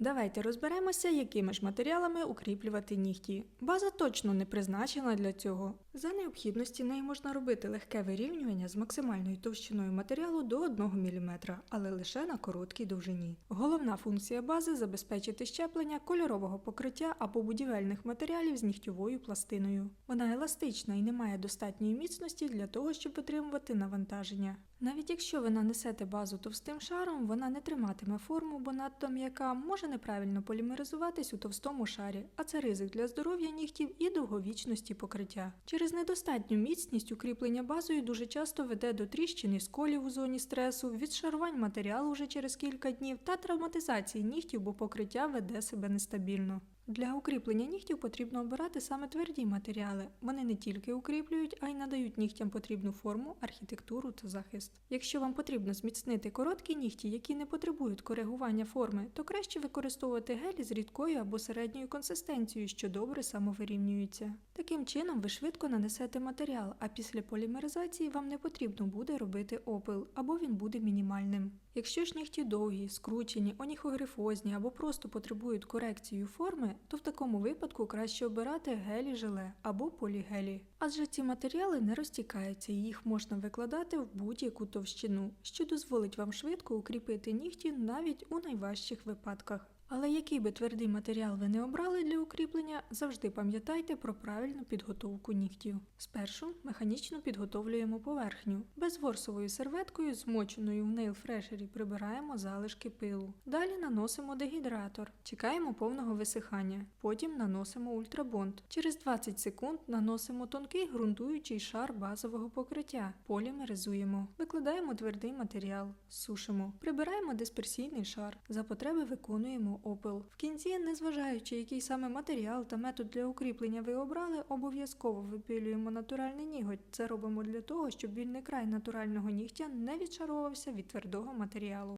Давайте розберемося, якими ж матеріалами укріплювати нігті. База точно не призначена для цього. За необхідності нею можна робити легке вирівнювання з максимальною товщиною матеріалу до 1 мм, але лише на короткій довжині. Головна функція бази забезпечити щеплення кольорового покриття або будівельних матеріалів з нігтьовою пластиною. Вона еластична і не має достатньої міцності для того, щоб витримувати навантаження. Навіть якщо ви нанесете базу товстим шаром, вона не триматиме форму, бо надто м'яка може неправильно полімеризуватись у товстому шарі, а це ризик для здоров'я нігтів і довговічності покриття. Через недостатню міцність укріплення базою дуже часто веде до тріщини сколів у зоні стресу, відшарувань матеріалу вже через кілька днів та травматизації нігтів, бо покриття веде себе нестабільно. Для укріплення нігтів потрібно обирати саме тверді матеріали. Вони не тільки укріплюють, а й надають нігтям потрібну форму, архітектуру та захист. Якщо вам потрібно зміцнити короткі нігті, які не потребують коригування форми, то краще використовувати гелі з рідкою або середньою консистенцією, що добре самовирівнюються. Таким чином ви швидко нанесете матеріал, а після полімеризації вам не потрібно буде робити опил, або він буде мінімальним. Якщо ж нігті довгі, скручені, оніхогрифозні або просто потребують корекції форми, то в такому випадку краще обирати гелі желе або полігелі. Адже ці матеріали не розтікаються і їх можна викладати в будь-яку товщину, що дозволить вам швидко укріпити нігті навіть у найважчих випадках. Але який би твердий матеріал ви не обрали для укріплення, завжди пам'ятайте про правильну підготовку нігтів. Спершу механічно підготовлюємо поверхню. Безворсовою серветкою, змоченою в нейлфрешері, прибираємо залишки пилу. Далі наносимо дегідратор. Чекаємо повного висихання. Потім наносимо ультрабонд. Через 20 секунд наносимо тонкий ґрунтуючий шар базового покриття. Полімеризуємо. Викладаємо твердий матеріал, сушимо. Прибираємо дисперсійний шар. За потреби виконуємо опил. В кінці, незважаючи, який саме матеріал та метод для укріплення ви обрали, обов'язково випилюємо натуральний ніготь. Це робимо для того, щоб вільний край натурального нігтя не відшаровувався від твердого матеріалу.